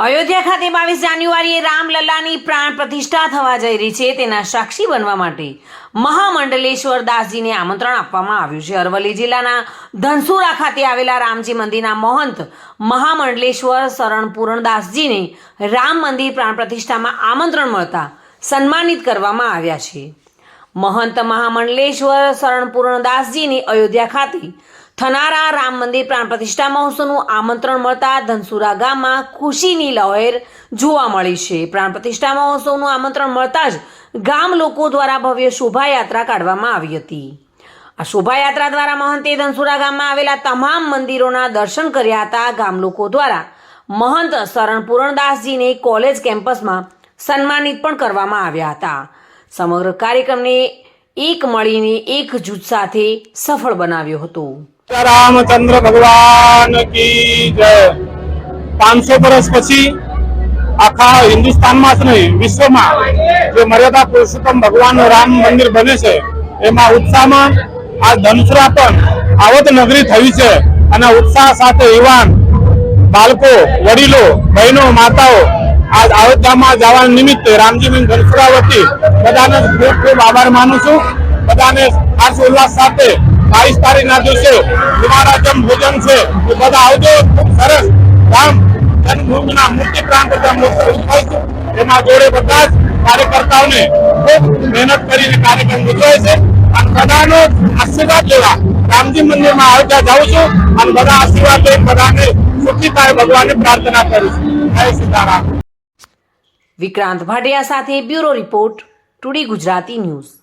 અયોધ્યા ખાતે બાવીસ જાન્યુઆરીએ રામલલ્લાની પ્રાણ પ્રતિષ્ઠા થવા જઈ રહી છે તેના સાક્ષી બનવા માટે મહામંડલેશ્વર દાસજીને આમંત્રણ આપવામાં આવ્યું છે. અરવલ્લી જિલ્લાના ધનસુરા ખાતે આવેલા રામજી મંદિરના મહંત મહામંડલેશ્વર શરણ પૂરણદાસજીને રામ મંદિર પ્રાણ પ્રતિષ્ઠામાં આમંત્રણ મળતા સન્માનિત કરવામાં આવ્યા છે. મહંત મહામંડલેશ્વર શરણ પૂર્ણદાસજીની અયોધ્યા ખાતે થનારા રામ મંદિર પ્રાણ પ્રતિષ્ઠા મહોત્સવનું આમંત્રણ મળતા ધનસુરા ગામમાં ખુશીની લહેર જોવા મળી છે. પ્રાણ પ્રતિષ્ઠા મહોત્સવનું આમંત્રણ મળતા જ ગામ લોકો દ્વારા ભવ્ય શોભાયાત્રા કાઢવામાં આવી હતી. આ શોભાયાત્રા દ્વારા મહંતે ધનસુરા ગામમાં આવેલા તમામ મંદિરોના દર્શન કર્યા હતા. ગામ લોકો દ્વારા મહંત શરણ પૂરણદાસજીને કોલેજ કેમ્પસમાં સન્માનિત પણ કરવામાં આવ્યા હતા. સમગ્ર કાર્યક્રમને એક મળીને એક જૂથ સાથે સફળ બનાવ્યો હતો. રામચંદ્ર ભગવાન કી જય. પાંચસો વર્ષ પછી આખા હિન્દુસ્તાનમાં જ નહીં વિશ્વમાં જે મર્યાદા પુરુષોત્તમ ભગવાનનું રામ મંદિર બને છે, એમાં ઉત્સાહમાં આ ધનસુરા પણ આવત નગરી થઈ છે. અને ઉત્સાહ સાથે યુવાન બાળકો, વડીલો, બહેનો, માતાઓ આ અયોધ્યામાં જવા નિમિત્તે રામજી મંદિર ધનસુરા વતી બધાને ખૂબ ખૂબ આભાર માનું છું. બધાને ખાસ ઉલ્લાસ સાથે બાવીસ તારીખના દિવસે વિમારાજમ ભોજન છે. એ બધા આવજો. ખૂબ સરસ. રામ જન્મભૂમિના બધા છે. એમાં જોડે બધા જ કાર્યકર્તાઓને ખૂબ મહેનત કરીને કાર્યક્રમ ઉજવાય છે. અને બધાનો આશીર્વાદ લેવા રામજી મંદિરમાં અયોધ્યા જાઉં છું. અને બધા આશીર્વાદ લઈને બધાને સુખી થાય પ્રાર્થના કરું છું. વિક્રાંત ભાટિયા સાથે bureau report today Gujarati news.